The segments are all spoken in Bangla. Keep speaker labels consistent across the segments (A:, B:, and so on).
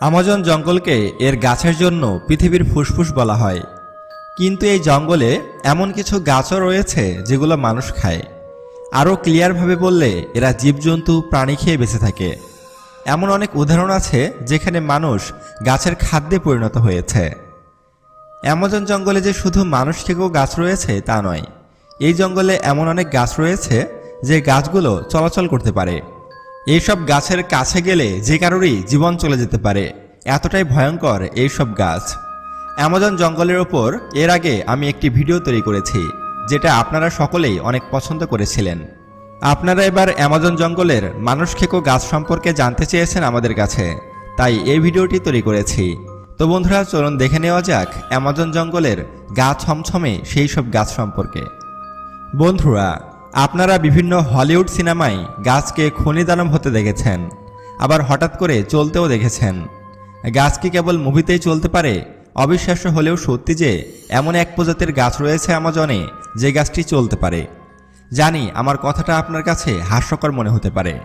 A: আমাজন জঙ্গলকে এর গাছের জন্য পৃথিবীর ফুসফুস বলা হয়। কিন্তু এই জঙ্গলে এমন কিছু গাছও রয়েছে যেগুলো মানুষ খায়। আরও ক্লিয়ারভাবে বললে, এরা জীবজন্তু, প্রাণী খেয়ে বেঁচে থাকে। এমন অনেক উদাহরণ আছে যেখানে মানুষ গাছের খাদ্যে পরিণত হয়েছে। অ্যামাজন জঙ্গলে যে শুধু মানুষ খেয়েও গাছ রয়েছে তা নয়, এই জঙ্গলে এমন অনেক গাছ রয়েছে যে গাছগুলো চলাচল করতে পারে। এইসব গাছের কাছে গেলে যে কারোরই জীবন চলে যেতে পারে। এতটাই ভয়ঙ্কর এইসব গাছ। অ্যামাজন জঙ্গলের ওপর এর আগে আমি একটি ভিডিও তৈরি করেছি, যেটা আপনারা সকলেই অনেক পছন্দ করেছিলেন। আপনারা এবার অ্যামাজন জঙ্গলের মানুষ খেকো গাছ সম্পর্কে জানতে চেয়েছেন আমাদের কাছে, তাই এই ভিডিওটি তৈরি করেছি। তো বন্ধুরা, চলুন দেখে নেওয়া যাক অ্যামাজন জঙ্গলের গাছ ছমছমে সেই সব গাছ সম্পর্কে। বন্ধুরা আপনারা বিভিন্ন হলিউড সিনেমায় গাছকে খনিদানব হতে দেখেছেন, আবার হঠাৎ করে চলতেও দেখেছেন। গাছ কি কেবল মুভিতেই চলতে পারে? অবিশ্বাস্য হলেও সত্যি যে, এমন এক প্রজাতির গাছ রয়েছে আমাজনে যে গাছটি চলতে পারে। জানি, আমার কথাটা আপনার কাছে হাস্যকর মনে হতে পারে।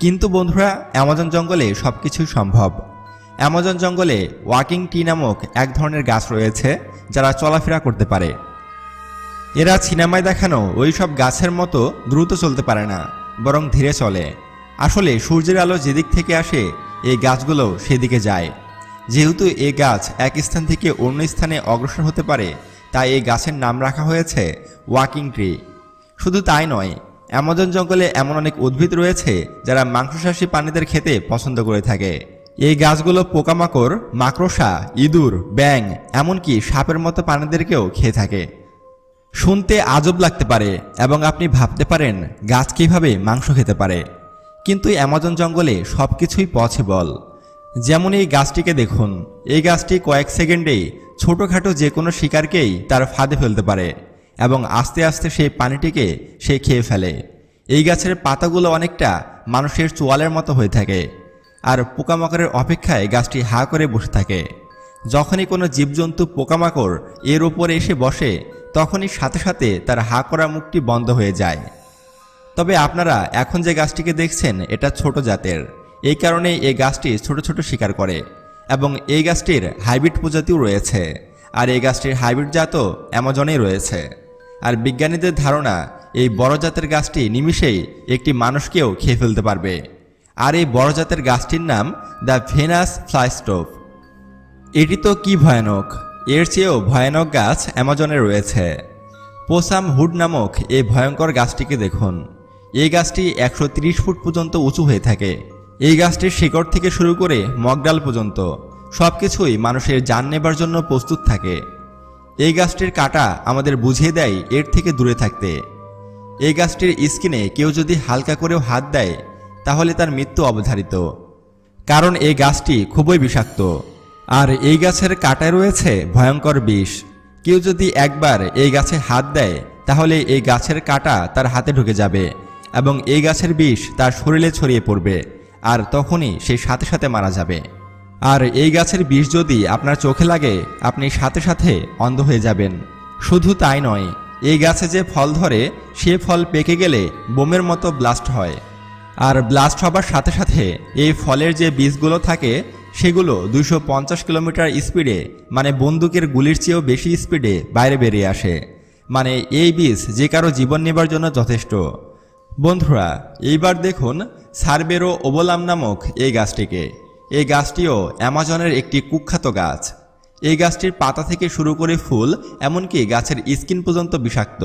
A: কিন্তু বন্ধুরা, অ্যামাজন জঙ্গলে সব কিছুই সম্ভব। অ্যামাজন জঙ্গলে ওয়াকিং টি নামক এক ধরনের গাছ রয়েছে, যারা চলাফেরা করতে পারে। এরা সিনেমায় দেখানো ওই সব গাছের মতো দ্রুত চলতে পারে না, বরং ধীরে চলে। আসলে সূর্যের আলো যেদিক থেকে আসে, এই গাছগুলো সেদিকে যায়। যেহেতু এই গাছ এক স্থান থেকে অন্য স্থানে অগ্রসর হতে পারে, তাই এই গাছের নাম রাখা হয়েছে ওয়াকিং ট্রি। শুধু তাই নয়, অ্যামাজন জঙ্গলে এমন অনেক উদ্ভিদ রয়েছে যারা মাংসশাসী প্রাণীদের খেতে পছন্দ করে থাকে। এই গাছগুলো পোকামাকড়, মাকড়সা, ইঁদুর ব্যাং এমনকি সাপের মতো প্রাণীদেরকেও খেয়ে থাকে। শুনতে আজব লাগতে পারে এবং আপনি ভাবতে পারেন, গাছ কীভাবে মাংস খেতে পারে। কিন্তু অ্যামাজন জঙ্গলে সব কিছুই পসিবল। যেমন এই গাছটিকে দেখুন। এই গাছটি কয়েক সেকেন্ডেই ছোটোখাটো যে কোনো শিকারকেই তার ফাঁদে ফেলতে পারে এবং আস্তে আস্তে সেই পানিটিকে সে খেয়ে ফেলে। এই গাছের পাতাগুলো অনেকটা মানুষের চোয়ালের মতো হয়ে থাকে আর পোকামাকড়ের অপেক্ষায় গাছটি হা করে বসে থাকে। যখনই কোনো জীবজন্তু পোকামাকড় এর ওপরে এসে বসে তখনই সাথে সাথে তার হা করা মুখটি বন্ধ হয়ে যায়। তবে আপনারা এখন যে গাছটিকে দেখছেন, এটা ছোট জাতের। এই কারণে এই গাছটি ছোট ছোট শিকার করে এবং এই গাছটির হাইব্রিড প্রজাতিও রয়েছে। আর এই গাছটির হাইব্রিড জাতও অ্যামাজনেই রয়েছে। আর বিজ্ঞানীদের ধারণা, এই বড় জাতের গাছটি নিমিষেই একটি মানুষকেও খেয়ে ফেলতে পারবে। আর এই বড় জাতের গাছটির নাম দ্য ভেনাস ফ্লাইস্টোভ। এটি তো কি ভয়ানক! এর চেয়েও ভয়ানক গাছ অ্যামাজনে রয়েছে। পোসাম হুড নামক এই ভয়ঙ্কর গাছটিকে দেখুন। এই গাছটি একশো ত্রিশ ফুট পর্যন্ত উঁচু হয়ে থাকে। এই গাছটির শিকড় থেকে শুরু করে মগডাল পর্যন্ত সব কিছুই মানুষের যান নেবার জন্য প্রস্তুত থাকে। এই গাছটির কাটা আমাদের বুঝিয়ে দেয় এর থেকে দূরে থাকতে। এই গাছটির স্কিনে কেউ যদি হালকা করেও হাত দেয়, তাহলে তার মৃত্যু অবধারিত। কারণ এই গাছটি খুবই বিষাক্ত। আর এই গাছের কাটায় রয়েছে ভয়ঙ্কর বিষ। কেউ যদি একবার এই গাছে হাত দেয়, তাহলে এই গাছের কাটা তার হাতে ঢুকে যাবে এবং এই গাছের বিষ তার শরীরে ছড়িয়ে পড়বে আর তখনই সেই সাথে সাথে মারা যাবে। আর এই গাছের বিষ যদি আপনার চোখে লাগে, আপনি সাথে সাথে অন্ধ হয়ে যাবেন। শুধু তাই নয়, এই গাছে যে ফল ধরে, সে ফল পেকে গেলে বোমের মতো ব্লাস্ট হয়। আর ব্লাস্ট হবার সাথে সাথে এই ফলের যে বীজগুলো থাকে সেগুলো দুইশো পঞ্চাশ কিলোমিটার স্পিডে মানে বন্দুকের গুলির চেয়েও বেশি স্পিডে বাইরে বেরিয়ে আসে। মানে এই বীজ যে কারও জীবন নেবার জন্য যথেষ্ট। বন্ধুরা, এইবার দেখুন সারবেরো ওবোলাম নামক এই গাছটিকে। এই গাছটিও অ্যামাজনের একটি কুখ্যাত গাছ। এই গাছটির পাতা থেকে শুরু করে ফুল, এমনকি গাছের স্কিন পর্যন্ত বিষাক্ত।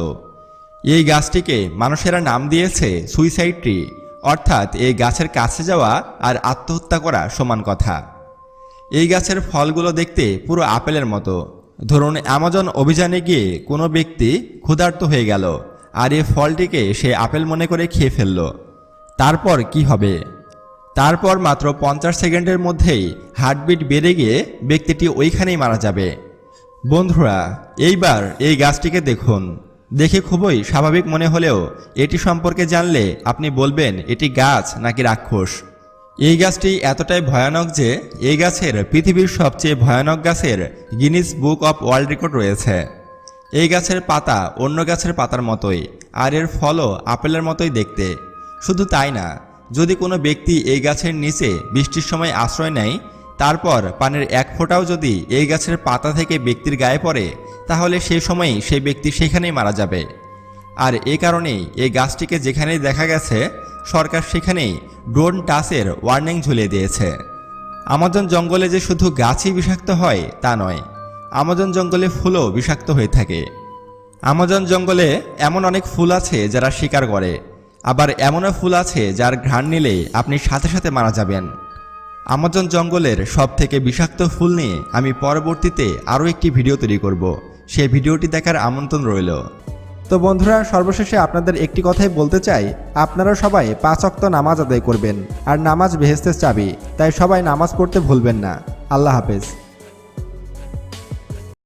A: এই গাছটিকে মানুষেরা নাম দিয়েছে সুইসাইড ট্রি, অর্থাৎ এই গাছের কাছে যাওয়া আর আত্মহত্যা করা সমান কথা। এই গাছের ফলগুলো দেখতে পুরো আপেলের মতো। ধরুন, অ্যামাজন অভিযানে গিয়ে কোনো ব্যক্তি ক্ষুধার্ত হয়ে গেল আর এই ফলটিকে সে আপেল মনে করে খেয়ে ফেলল। তারপর কি হবে? তারপর মাত্র পঞ্চাশ সেকেন্ডের মধ্যেই হার্টবিট বেড়ে গিয়ে ব্যক্তিটি ওইখানেই মারা যাবে। বন্ধুরা, এইবার এই গাছটিকে দেখুন। দেখে খুবই স্বাভাবিক মনে হলেও এটি সম্পর্কে জানলে আপনি বলবেন, এটি গাছ নাকি রাক্ষস? এই গাছটি এতটাই ভয়ানক যে এই গাছের পৃথিবীর সবচেয়ে ভয়ানক গাছের Guinness book of world record রয়েছে। এই গাছের পাতা অন্য গাছের পাতার মতোই, আর এর ফলও আপেলের মতোই দেখতে। শুধু তাই না, যদি কোনো ব্যক্তি এই গাছের নিচে বৃষ্টির সময় আশ্রয় নেয়, তারপর পানের এক ফোঁটাও যদি এই গাছের পাতা থেকে ব্যক্তির গায়ে পড়ে, তাহলে সেই সময়ই সেই ব্যক্তি সেখানেই মারা যাবে। আর এ কারণেই এই গাছটিকে যেখানেই দেখা গেছে সরকার সেখানেই ড্রোন টাচের ওয়ার্নিং ঝুলিয়ে দিয়েছে। আমাজন জঙ্গলে যে শুধু গাছই বিষাক্ত হয়, তা নয়, আমাজন জঙ্গলে ফুলও বিষাক্ত হয়ে থাকে। আমাজন জঙ্গলে এমন অনেক ফুল আছে যারা শিকার করে, আবার এমনও ফুল আছে যার ঘ্রাণ নিলে আপনি সাথে সাথে মারা যাবেন। আমাজন জঙ্গলের সব থেকে বিষাক্ত ফুল নিয়ে আমি পরবর্তীতে আরও একটি ভিডিও তৈরি করব। সেই ভিডিওটি দেখার আমন্ত্রণ রইল।
B: তো বন্ধুরা, সর্বশেষে আপনাদের একটি কথাই বলতে চাই। আপনারা সবাই পাঁচ অক্ত নামাজ আদায় করবেন, আর নামাজ বেহেস্তের চাবি, তাই সবাই নামাজ পড়তে ভুলবেন না। আল্লাহ হাফেজ।